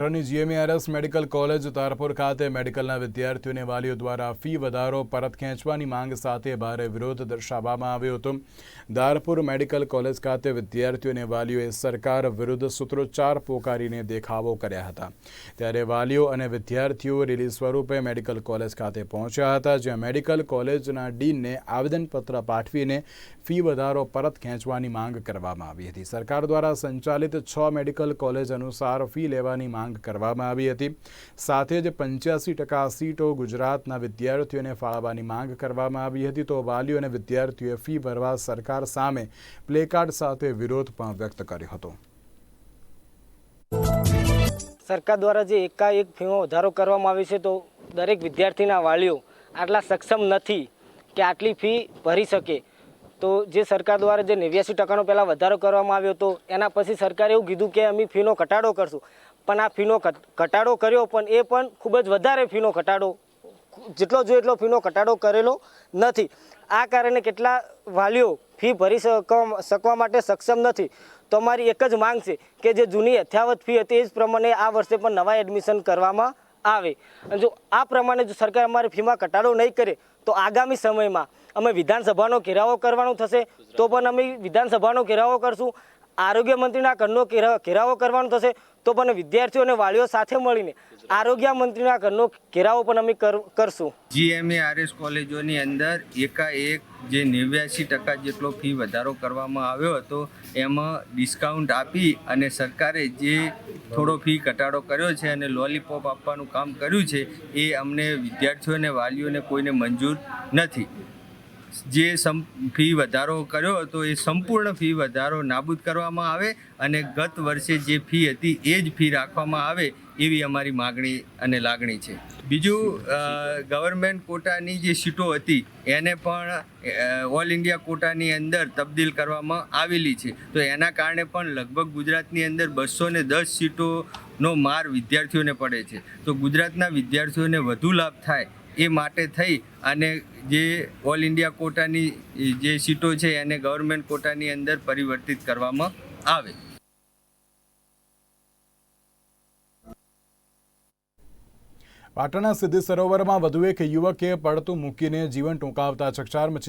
પાટણની GMRS medical college તારપુર ખાતે મેડિકલના વિદ્યાર્થીઓને વાલીઓ દ્વારા ફી વધારો, પરત ખેંચવાની માંગ સાથે ભારે વિરોધ દર્શાવવામાં આવ્યો હતો. ધારપુર મેડિકલ કોલેજ ખાતે વિદ્યાર્થીઓને વાલીઓએ સરકાર વિરુદ્ધ સૂત્રોચ્ચાર પોકારીને દેખાવો કર્યા હતા. ત્યારે વાલીઓ અને વિદ્યાર્થીઓ રેલી સ્વરૂપે મેડિકલ કોલેજ ખાતે પહોંચ્યા હતા, જ્યાં મેડિકલ કોલેજના ડીનને આવેદનપત્ર પાઠવીને ફી વધારો, પરત ખેંચવાની માંગ કરવામાં આવી હતી. સરકાર દ્વારા સંચાલિત છ મેડિકલ કોલેજ અનુસાર ફી લેવાની માંગ કરવામાં આવી હતી. સાથે જ પંચ્યાસી ટકા સીટો ગુજરાતના વિદ્યાર્થીઓને ફાળવવાની માંગ કરવામાં આવી હતી. તો વાલીઓ અને વિદ્યાર્થીઓએ ફી ભરવા સરકાર સામે પ્લેકાર્ડ સાથે વિરોધ પણ વ્યક્ત કર્યો હતો. સરકાર દ્વારા જે એકાએક ફીમાં વધારો કરવામાં આવે છે, તો દરેક વિદ્યાર્થીના વાલીઓ આટલા સક્ષમ નથી કે આટલી ફી ભરી શકે. તો જે સરકાર દ્વારા જે નેવ્યાસી ટકાનો પહેલાં વધારો કરવામાં આવ્યો હતો, એના પછી સરકારે એવું કીધું કે અમે ફીનો ઘટાડો કરશું. પણ આ ફીનો ઘટાડો કર્યો, પણ એ પણ ખૂબ જ વધારે ફીનો ઘટાડો, જેટલો જોઈએ એટલો ફીનો ઘટાડો કરેલો નથી. આ કારણે કેટલા વાલીઓ ફી ભરી શકવા શકવા માટે સક્ષમ નથી. તો અમારી એક જ માંગ છે કે જે જૂની યથાવત ફી હતી, એ જ પ્રમાણે આ વર્ષે પણ નવા એડમિશન કરવામાં આવે. અને જો આ પ્રમાણે જો સરકાર અમારી ફીમાં ઘટાડો નહીં કરે, તો આગામી સમયમાં અમે વિધાનસભાનો ઘેરાવો કરવાનો થશે, તો પણ અમે વિધાનસભાનો ઘેરાવો કરશું. આરોગ્ય મંત્રીના ઘરનો ઘેરા- ઘેરાવો કરવાનો થશે, તો પણ વિદ્યાર્થીઓ અને વાલીઓ સાથે મળીને આરોગ્ય મંત્રીના ઘરનો ઘેરાવો પણ અમે કરશું. કરશું જીએમએઆરએસ કોલેજોની અંદર એકાએક જે નેવ્યાસી ટકા જેટલો ફી વધારો કરવામાં આવ્યો હતો, એમાં ડિસ્કાઉન્ટ આપી અને સરકારે જે થોડો ફી ઘટાડો કર્યો છે અને લોલીપોપ આપવાનું કામ કર્યું છે, એ અમને વિદ્યાર્થીઓને, વાલીઓને કોઈને મંજૂર નથી. જે સમ ફી વધારો કર્યો હતો એ સંપૂર્ણ ફી વધારો નાબૂદ કરવામાં આવે અને ગત વર્ષે જે ફી હતી એ જ ફી રાખવામાં આવે એવી અમારી માગણી અને લાગણી છે. બીજું ગવર્મેન્ટ કોટાની જે સીટો હતી એને પણ ઓલ ઇન્ડિયા કોટાની અંદર તબદીલ કરવામાં આવેલી છે. તો એના કારણે પણ લગભગ ગુજરાતની અંદર બસો ને દસ સીટોનો માર વિદ્યાર્થીઓને પડે છે. તો ગુજરાતના વિદ્યાર્થીઓને વધુ લાભ થાય એ માટે થઈ અને જે ઓલ ઇન્ડિયા કોટાની જે સીટો છે એને ગવર્મેન્ટ કોટાની અંદર પરિવર્તિત કરવામાં આવે. પાટણના સિદ્ધિ સરોવરમાં વધુ એક યુવકે પડતું મૂકીને જીવન ટૂંકાવતા ચકચાર મચી